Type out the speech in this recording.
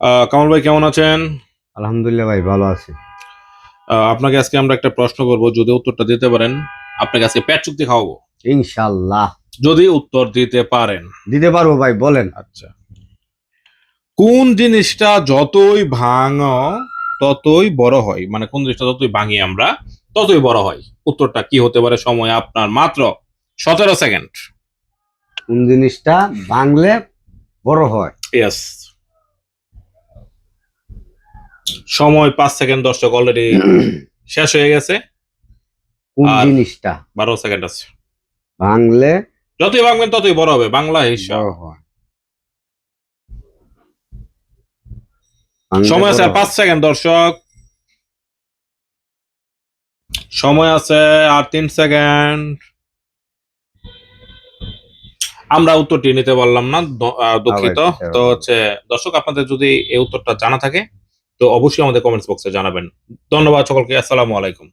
আহ, কামাল ভাই কেমন আছেন? আলহামদুলিল্লাহ ভাই ভালো আছি। আপনাকে আজকে আমরা একটা প্রশ্ন করব যদি উত্তরটা দিতে পারেন আপনাকে আজকে পেট চুক্তি খাওয়াবো। ইনশাল্লাহ যদি উত্তর দিতে পারেন। দিতে পারব ভাই বলেন। আচ্ছা। কোন জিনিসটা যতই ভাঙ ততই বড় হয়? মানে কোন জিনিসটা যতই ভাঙি আমরা ততই বড় হয়। উত্তরটা কি হতে পারে? সময় আপনার মাত্র সতেরো সেকেন্ড। কোন জিনিসটা ভাঙলে বড় হয়? ইয়েস সময় পাঁচ সেকেন্ড দর্শক অলরেডি শেষ হয়ে গেছে। কোন জিনিসটা? বারো সেকেন্ড আছে। ভাঙলে যতই ভাঙবেন ততই বড় হবে। বাংলা হিসাব সময় আছে পাঁচ সেকেন্ড দর্শক। সময় আছে আর তিন সেকেন্ড। আমরা উত্তরটি নিতে পারলাম না দুঃখিত। তো হচ্ছে দর্শক আপনাদের যদি এই উত্তরটা জানা থাকে তো অবশ্যই আমাদের কমেন্টস বক্সে জানাবেন। ধন্যবাদ সকলকে আসসালামু আলাইকুম।